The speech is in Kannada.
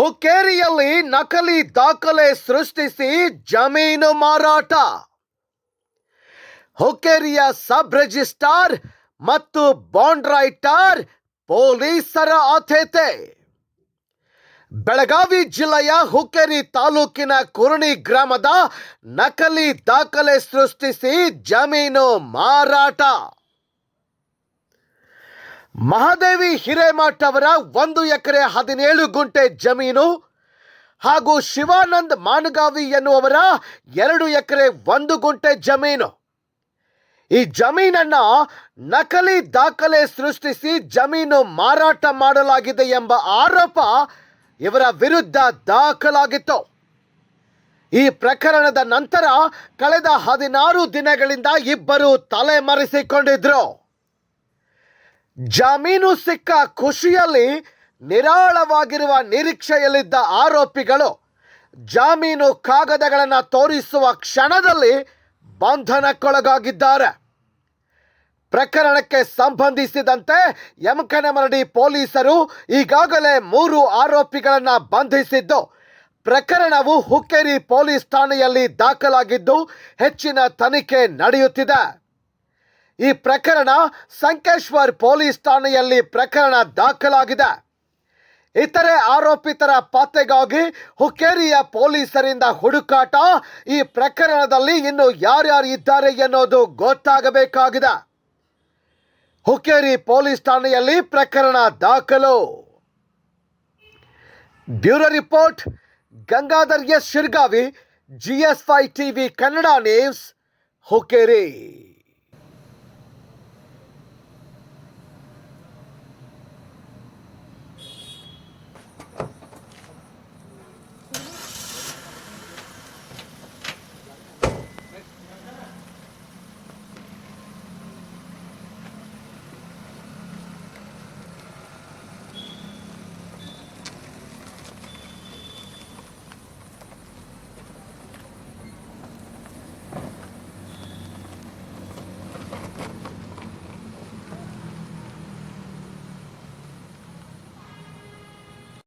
ಹುಕ್ಕೇರಿಯಲ್ಲಿ ನಕಲಿ ದಾಖಲೆ ಸೃಷ್ಟಿಸಿ ಜಮೀನು ಮಾರಾಟ. ಹುಕ್ಕೇರಿಯ ಸಬ್ ರಿಜಿಸ್ಟ್ರಾರ್ ಮತ್ತು ಬಾಂಡ್ ರೈಟರ್ ಪೊಲೀಸರ ಆದ್ಯತೆ. ಬೆಳಗಾವಿ ಜಿಲ್ಲೆಯ ಹುಕ್ಕೇರಿ ತಾಲೂಕಿನ ಕುರುಣಿ ಗ್ರಾಮದ ನಕಲಿ ದಾಖಲೆ ಸೃಷ್ಟಿಸಿ ಜಮೀನು ಮಾರಾಟ. ಮಹಾದೇವಿ ಹಿರೇಮಠ ಅವರ ಒಂದು ಎಕರೆ ಹದಿನೇಳು ಗುಂಟೆ ಜಮೀನು ಹಾಗೂ ಶಿವಾನಂದ್ ಮಾನಗಾವಿ ಎನ್ನುವವರ ಎರಡು ಎಕರೆ ಒಂದು ಗುಂಟೆ ಜಮೀನು. ಈ ಜಮೀನನ್ನ ನಕಲಿ ದಾಖಲೆ ಸೃಷ್ಟಿಸಿ ಜಮೀನು ಮಾರಾಟ ಮಾಡಲಾಗಿದೆ ಎಂಬ ಆರೋಪ ಇವರ ವಿರುದ್ಧ ದಾಖಲಾಗಿತ್ತು. ಈ ಪ್ರಕರಣದ ನಂತರ ಕಳೆದ ಹದಿನಾರು ದಿನಗಳಿಂದ ಇಬ್ಬರು ತಲೆಮರೆಸಿಕೊಂಡಿದ್ರು. ಜಾಮೀನು ಸಿಕ್ಕ ಖುಷಿಯಲ್ಲಿ ನಿರಾಳವಾಗಿರುವ ನಿರೀಕ್ಷೆಯಲ್ಲಿದ್ದ ಆರೋಪಿಗಳು ಜಾಮೀನು ಕಾಗದಗಳನ್ನು ತೋರಿಸುವ ಕ್ಷಣದಲ್ಲಿ ಬಂಧನಕ್ಕೊಳಗಾಗಿದ್ದಾರೆ. ಪ್ರಕರಣಕ್ಕೆ ಸಂಬಂಧಿಸಿದಂತೆ ಯಮಕನಮರಡಿ ಪೊಲೀಸರು ಈಗಾಗಲೇ ಮೂರು ಆರೋಪಿಗಳನ್ನು ಬಂಧಿಸಿದ್ದು, ಪ್ರಕರಣವು ಹುಕ್ಕೇರಿ ಪೊಲೀಸ್ ಠಾಣೆಯಲ್ಲಿ ದಾಖಲಾಗಿದ್ದು ಹೆಚ್ಚಿನ ತನಿಖೆ ನಡೆಯುತ್ತಿದೆ. ಈ ಪ್ರಕರಣ ಸಂಕೇಶ್ವರ್ ಪೊಲೀಸ್ ಠಾಣೆಯಲ್ಲಿ ಪ್ರಕರಣ ದಾಖಲಾಗಿದೆ. ಇತರೆ ಆರೋಪಿತರ ಪತ್ತೆಗಾಗಿ ಹುಕ್ಕೇರಿಯ ಪೊಲೀಸರಿಂದ ಹುಡುಕಾಟ. ಈ ಪ್ರಕರಣದಲ್ಲಿ ಇನ್ನು ಯಾರ್ಯಾರು ಇದ್ದಾರೆ ಎನ್ನುವುದು ಗೊತ್ತಾಗಬೇಕಾಗಿದೆ. ಹುಕ್ಕೇರಿ ಪೊಲೀಸ್ ಠಾಣೆಯಲ್ಲಿ ಪ್ರಕರಣ ದಾಖಲು. Bureau report, Gangadhar S Shirgavi G S five TV Kannada news, Hukkeri.